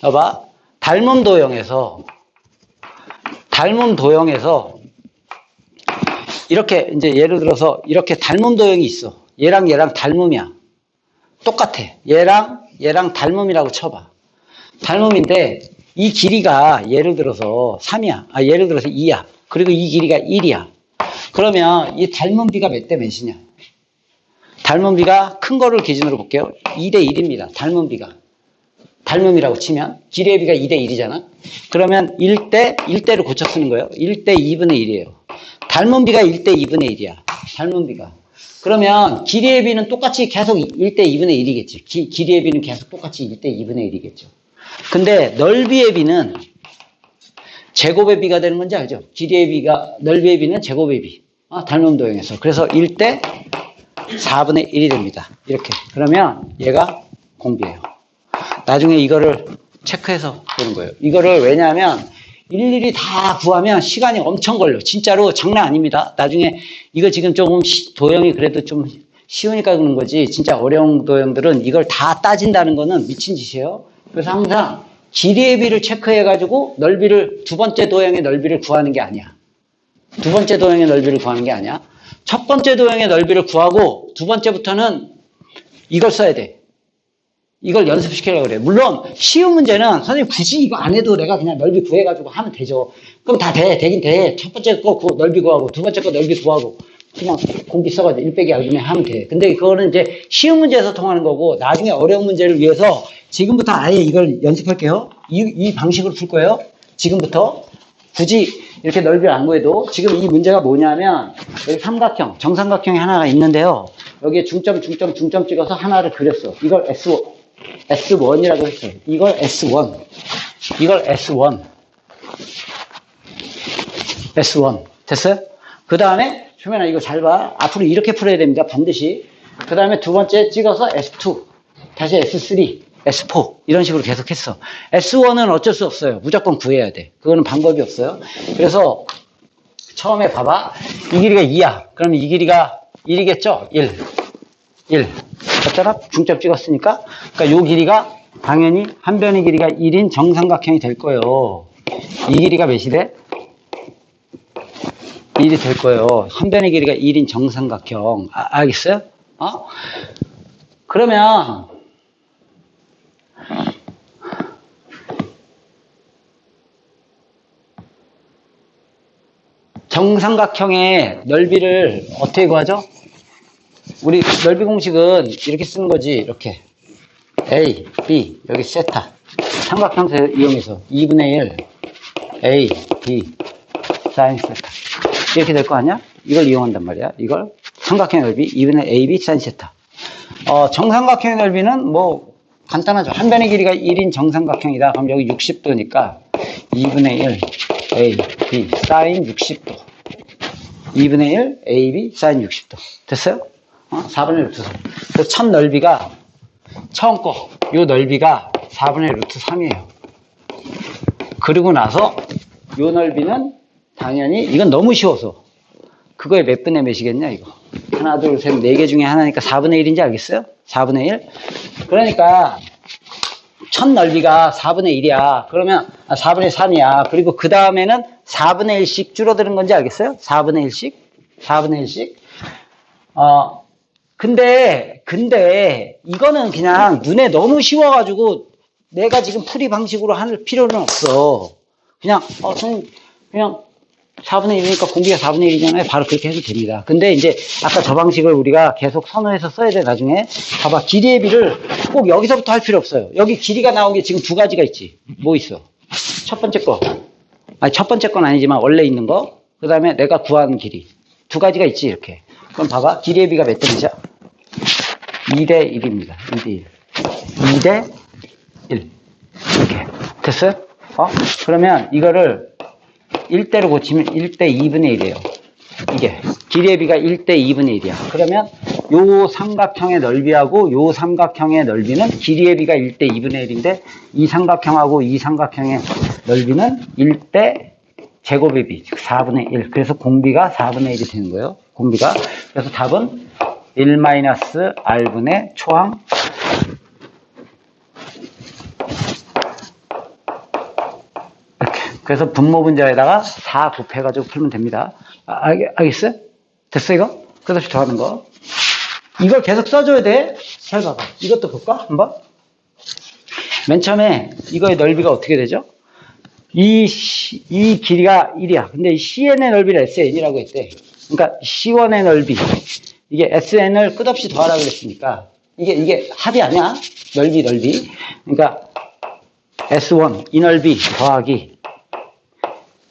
봐봐. 닮음 도형에서, 닮음 도형에서, 이렇게, 이제 예를 들어서, 이렇게 닮음 도형이 있어. 얘랑 얘랑 닮음이야. 똑같아. 얘랑, 얘랑 닮음이라고 쳐봐. 닮음인데, 이 길이가 예를 들어서 3이야. 아, 예를 들어서 2야. 그리고 이 길이가 1이야. 그러면 이 닮은 비가 몇 대 몇이냐? 닮은 비가 큰 거를 기준으로 볼게요. 2대 1입니다. 닮은 비가. 닮음이라고 치면 길이의 비가 2대 1이잖아. 그러면 1대 1대로 고쳐 쓰는 거예요. 1대 2분의 1이에요. 닮은 비가 1대 2분의 1이야. 닮은 비가. 그러면 길이의 비는 똑같이 계속 1대 2분의 1이겠지. 기, 길이의 비는 계속 똑같이 1대 2분의 1이겠죠. 근데 넓이의 비는 제곱의 비가 되는 건지 알죠? 길이의 비가, 넓이의 비는 제곱의 비. 아, 닮음 도형에서. 그래서 1대 4분의 1이 됩니다. 이렇게. 그러면 얘가 공비예요. 나중에 이거를 체크해서 보는 거예요. 이거를 왜냐하면 일일이 다 구하면 시간이 엄청 걸려. 진짜로 장난 아닙니다. 나중에 이거 지금 조금 시- 도형이 그래도 좀 쉬우니까 그런 거지. 진짜 어려운 도형들은 이걸 다 따진다는 거는 미친 짓이에요. 그래서 항상 길이의 비를 체크해가지고 넓이를 두 번째 도형의 넓이를 구하는 게 아니야. 두 번째 도형의 넓이를 구하는 게 아니야. 첫 번째 도형의 넓이를 구하고 두 번째부터는 이걸 써야 돼. 이걸 연습시키려고 그래. 물론 쉬운 문제는 선생님 굳이 이거 안 해도 내가 그냥 넓이 구해가지고 하면 되죠. 그럼 다 돼. 되긴 돼. 첫 번째 거 구, 넓이 구하고 두 번째 거 넓이 구하고 그냥 공기 써가지고 1 빼기 알기만 하면 돼. 근데 그거는 이제 쉬운 문제에서 통하는 거고 나중에 어려운 문제를 위해서 지금부터 아예 이걸 연습할게요. 이, 이 방식으로 풀 거예요. 지금부터 굳이 이렇게 넓이를 안 구해도 지금 이 문제가 뭐냐면 여기 삼각형, 정삼각형이 하나가 있는데요. 여기에 중점, 중점, 중점 찍어서 하나를 그렸어. 이걸 S, S1이라고 했어요. 이걸 S1. 이걸 S1. S1. 됐어요? 그 다음에, 소면아, 이거 잘 봐. 앞으로 이렇게 풀어야 됩니다. 반드시. 그 다음에 두 번째 찍어서 S2. 다시 S3. S4. 이런 식으로 계속 했어. S1은 어쩔 수 없어요. 무조건 구해야 돼. 그거는 방법이 없어요. 그래서, 처음에 봐봐. 이 길이가 2야. 그러면 이 길이가 1이겠죠? 1. 1. 맞잖아? 중점 찍었으니까. 그러니까 요 길이가 당연히 한 변의 길이가 1인 정삼각형이 될 거예요. 이 길이가 몇이 돼? 1이 될 거예요. 한 변의 길이가 1인 정삼각형. 아, 알겠어요? 어? 그러면 정삼각형의 넓이를 어떻게 구하죠? 우리 넓이 공식은 이렇게 쓰는 거지. 이렇게. A, B, 여기 세타. 삼각형을 이용해서 2분의 1, A, B, 사인 세타. 이렇게 될 거 아니야? 이걸 이용한단 말이야. 이걸 삼각형 넓이 2분의 A, B, 사인 세타. 어, 정삼각형의 넓이는 뭐 간단하죠. 한 변의 길이가 1인 정삼각형이다. 그럼 여기 60도니까 2분의 1, A, B, 사인 60도. 2분의 1, A, B, 사인 60도. 됐어요? 어? 4분의 루트 3. 그래서 첫 넓이가, 처음 거, 요 넓이가 4분의 루트 3이에요. 그리고 나서, 요 넓이는 당연히, 이건 너무 쉬워서. 그거에 몇 분의 몇이겠냐, 이거. 하나, 둘, 셋, 네 개 중에 하나니까 4분의 1인지 알겠어요? 4분의 1? 그러니까, 첫 넓이가 4분의 1이야. 그러면, 아, 4분의 3이야. 그리고 그 다음에는 4분의 1씩 줄어드는 건지 알겠어요? 4분의 1씩? 4분의 1씩? 어, 근데, 근데, 이거는 그냥 눈에 너무 쉬워가지고 내가 지금 풀이 방식으로 할 필요는 없어. 그냥, 어, 선생님, 그냥 4분의 1이니까 공기가 4분의 1이잖아요. 바로 그렇게 해도 됩니다. 근데 이제 아까 저 방식을 우리가 계속 선호해서 써야 돼, 나중에. 봐봐, 길이의 비를 꼭 여기서부터 할 필요 없어요. 여기 길이가 나온 게 지금 두 가지가 있지. 뭐 있어? 첫 번째 거. 아니, 첫 번째 건 아니지만 원래 있는 거. 그 다음에 내가 구하는 길이. 두 가지가 있지, 이렇게. 그럼 봐봐. 길이의 비가 몇 대이죠? 2대 1입니다. 2대 1. 2대 1. 이렇게. 됐어요? 어? 그러면 이거를 1대로 고치면 1대 2분의 1이에요. 이게. 길이의 비가 1대 2분의 1이야. 그러면 요 삼각형의 넓이하고 요 삼각형의 넓이는 길이의 비가 1대 2분의 1인데 이 삼각형하고 이 삼각형의 넓이는 1대 제곱의 비, 즉 4분의 1. 그래서 공비가 4분의 1이 되는 거예요. 공비가. 그래서 답은 1-R분의 초항 그래서 분모 분자에다가 4 곱해가지고 풀면 됩니다. 아, 알, 알겠어요? 됐어, 이거? 끝없이 더하는 거. 이걸 계속 써줘야 돼. 잘 봐봐. 이것도 볼까? 한번? 맨 처음에 이거의 넓이가 어떻게 되죠? 이, 시- 이 길이가 1이야. 근데 이 CN의 넓이를 SN이라고 했대. 그러니까 C1의 넓이. 이게 SN을 끝없이 더하라고 그랬으니까. 이게, 이게 합이 아니야. 넓이, 넓이. 그러니까 S1, 이 넓이 더하기.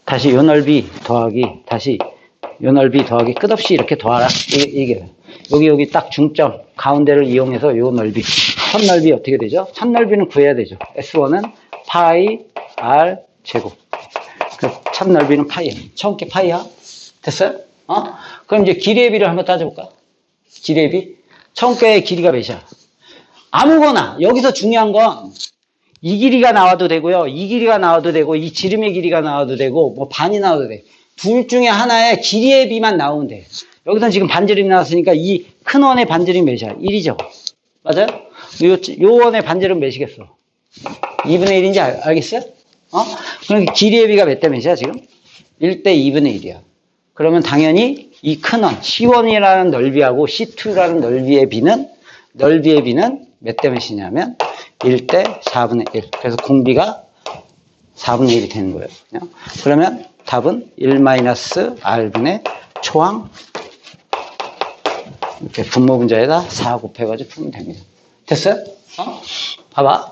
다시 요 넓이 더하기. 다시 요 넓이 더하기. 끝없이 이렇게 더하라. 이게, 이게. 여기, 여기 딱 중점. 가운데를 이용해서 요 넓이. 첫 넓이 어떻게 되죠? 첫 넓이는 구해야 되죠. S1은 파이 R 제곱. 그첫 넓이는 파이야. 처음 게 파이야. 됐어요? 어? 그럼 이제 길이의 비를 한번 따져볼까? 길이의 비? 처음 게의 길이가 몇이야? 아무거나. 여기서 중요한 건 이 길이가 나와도 되고요. 이 길이가 나와도 되고, 이 지름의 길이가 나와도 되고, 뭐 반이 나와도 돼. 둘 중에 하나의 길이의 비만 나오면 돼. 여기서 지금 반지름이 나왔으니까 이 큰 원의 반지름이 몇이야? 1이죠. 맞아요? 요, 요 원의 반지름 몇이겠어? 2분의 1인지 알, 알겠어요? 어? 그러니까 길이의 비가 몇 대 몇이야, 지금? 1대 2분의 1이야. 그러면 당연히 이 큰 원, C1이라는 넓이하고 C2라는 넓이의 비는, 넓이의 비는 몇 대 몇이냐면 1대 4분의 1. 그래서 공비가 4분의 1이 되는 거예요. 그러면 답은 1-R분의 초항 이렇게 분모 분자에다 4 곱해가지고 풀면 됩니다. 됐어요? 어? 봐봐.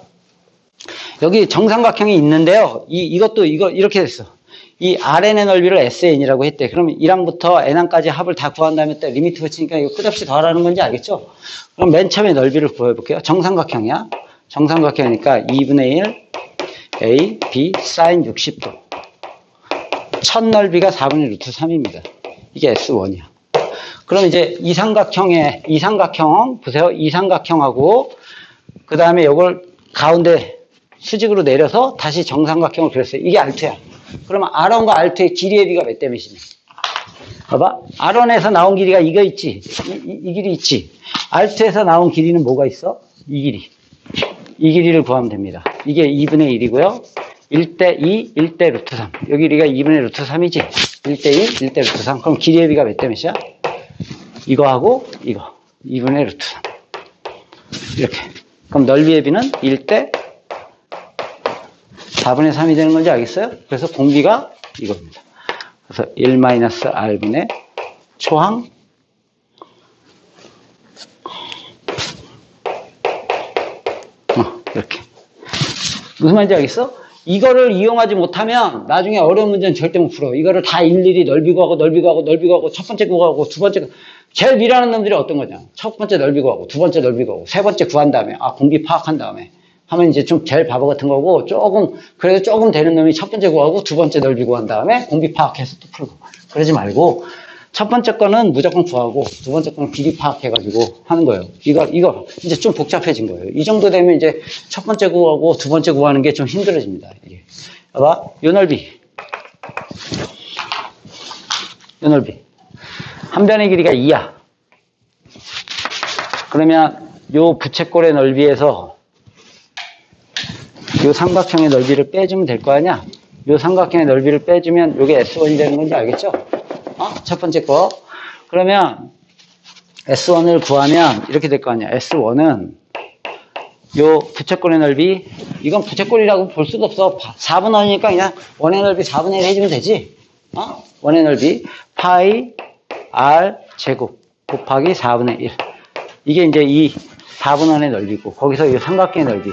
여기 정삼각형이 있는데요. 이, 이것도 이거 이렇게 됐어. 이 RN의 넓이를 SN이라고 했대. 그러면 1항부터 N항까지 합을 다 구한 다음에 또 리미트 붙이니까 이거 끝없이 더하라는 건지 알겠죠? 그럼 맨 처음에 넓이를 구해볼게요. 정삼각형이야. 정삼각형이니까 2분의 1 A, B, 사인 60도. 첫 넓이가 4분의 루트 3입니다. 이게 S1이야. 그럼 이제 이 삼각형의 이 삼각형 보세요. 이 삼각형하고 그 다음에 이걸 가운데 수직으로 내려서 다시 정삼각형을 그렸어요. 이게 알트야. 그러면 R1과 R2의 길이의 비가 몇 대 몇이냐? 봐봐. R1에서 나온 길이가 이거 있지. 이, 이- 이 길이 있지. R2에서 나온 길이는 뭐가 있어? 이 길이. 이 길이를 구하면 됩니다. 이게 2분의 1이고요. 1대 2, 1대 루트 3. 여기 길이가 2분의 루트 3이지. 1대 1, 1대 루트 3. 그럼 길이의 비가 몇 대 몇이야? 이거하고 이거. 2분의 루트 3. 이렇게. 그럼 넓이의 비는 1대 4분의 3이 되는 건지 알겠어요? 그래서 공비가 이겁니다. 그래서 1-R분의 초항 어, 이렇게. 무슨 말인지 알겠어? 이거를 이용하지 못하면 나중에 어려운 문제는 절대 못 풀어. 이거를 다 일일이 넓이 구하고 넓이 구하고 넓이 구하고 첫 번째 구하고 두 번째 구- 제일 미라는 놈들이 어떤 거냐? 첫 번째 넓이 구하고 두 번째 넓이 구하고 세 번째 구한 다음에 아 공비 파악한 다음에 하면 이제 좀 제일 바보 같은 거고 조금 그래도 조금 되는 놈이 첫 번째 구하고 두 번째 넓이 구한 다음에 공비 파악해서 또 풀고 그러지 말고 첫 번째 거는 무조건 구하고 두 번째 거는 길이 파악해가지고 하는 거예요. 이거 이거 이제 좀 복잡해진 거예요. 이 정도 되면 이제 첫 번째 구하고 두 번째 구하는 게 좀 힘들어집니다. 이게 봐봐 요 넓이 요 넓이 한 변의 길이가 2야. 그러면 요 부채꼴의 넓이에서 요 삼각형의 넓이를 빼주면 될 거 아니야? 요 삼각형의 넓이를 빼주면 요게 S1이 되는 건지 알겠죠? 어? 첫 번째 거. 그러면 S1을 구하면 이렇게 될 거 아니야? S1은 요 부채꼴의 넓이, 이건 부채꼴이라고 볼 수도 없어. 4분 원이니까 그냥 원의 넓이 4분의 1 해주면 되지. 어? 원의 넓이 파이 R 제곱 곱하기 4분의 1. 이게 이제 이 4분 원의 넓이고, 거기서 이 삼각형의 넓이.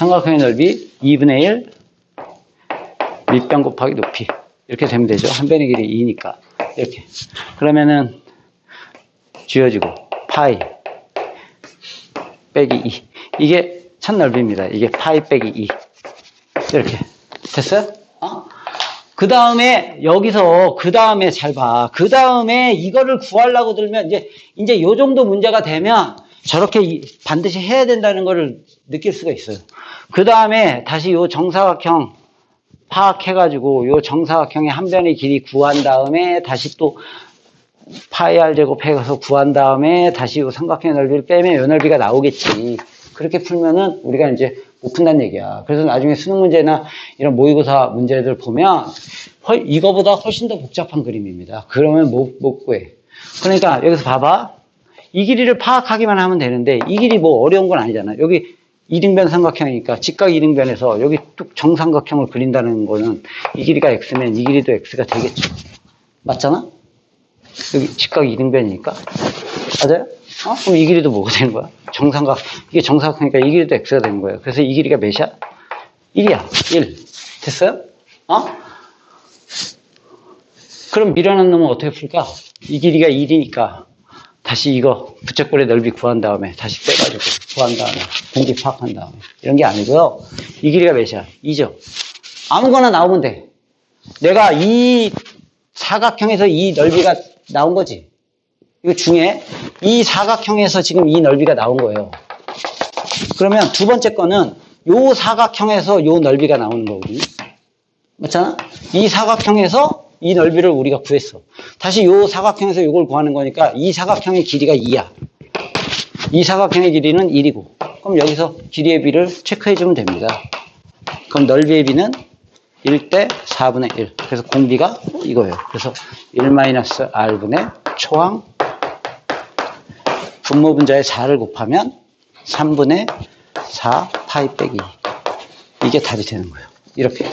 삼각형의 넓이 2분의 1 밑변 곱하기 높이 이렇게 되면 되죠. 한 변의 길이 2니까 이렇게 그러면은 쥐어지고 파이 빼기 2 이게 첫 넓이입니다. 이게 파이 빼기 2 이렇게 됐어요? 어? 그 다음에 여기서 그 다음에 잘 봐. 그 다음에 이거를 구하려고 들면 이제 이제 요 정도 문제가 되면 저렇게 이- 반드시 해야 된다는 거를 느낄 수가 있어요. 그 다음에 다시 요 정사각형 파악해가지고 요 정사각형의 한 변의 길이 구한 다음에 다시 또 파이 r 제곱 해서 구한 다음에 다시 요 삼각형의 넓이를 빼면 요 넓이가 나오겠지. 그렇게 풀면은 우리가 이제 못 푼다는 얘기야. 그래서 나중에 수능 문제나 이런 모의고사 문제들 보면 훨- 이거보다 훨씬 더 복잡한 그림입니다. 그러면 못, 못 구해. 그러니까 여기서 봐봐. 이 길이를 파악하기만 하면 되는데 이 길이 뭐 어려운 건 아니잖아. 여기 이등변 삼각형이니까 직각 이등변에서 여기 뚝 정삼각형을 그린다는 거는 이 길이가 x면 이 길이도 x가 되겠죠. 맞잖아? 여기 직각 이등변이니까. 맞아요? 어? 그럼 이 길이도 뭐가 되는 거야? 정삼각, 이게 정삼각형이니까 이 길이도 x가 되는 거예요. 그래서 이 길이가 몇이야? 1이야. 1. 됐어요? 어? 그럼 미련한 놈은 어떻게 풀까? 이 길이가 1이니까 다시 이거 부채꼴의 넓이 구한 다음에 다시 빼가지고 구한 다음에 공기 파악한 다음에 이런 게 아니고요. 이 길이가 몇이야? 2죠. 아무거나 나오면 돼. 내가 이 사각형에서 이 넓이가 나온 거지. 이거 중에 이 사각형에서 지금 이 넓이가 나온 거예요. 그러면 두 번째 거는 요 사각형에서 요 넓이가 나오는 거거든요. 맞잖아? 이 사각형에서 이 넓이를 우리가 구했어. 다시 요 사각형에서 이걸 구하는 거니까 이 사각형의 길이가 2야. 이 사각형의 길이는 1이고. 그럼 여기서 길이의 비를 체크해 주면 됩니다. 그럼 넓이의 비는 1대 4분의 1. 그래서 공비가 이거예요. 그래서 1-r분의 초항 분모 분자의 4를 곱하면 3분의 4 파이 빼기. 이게 답이 되는 거예요. 이렇게.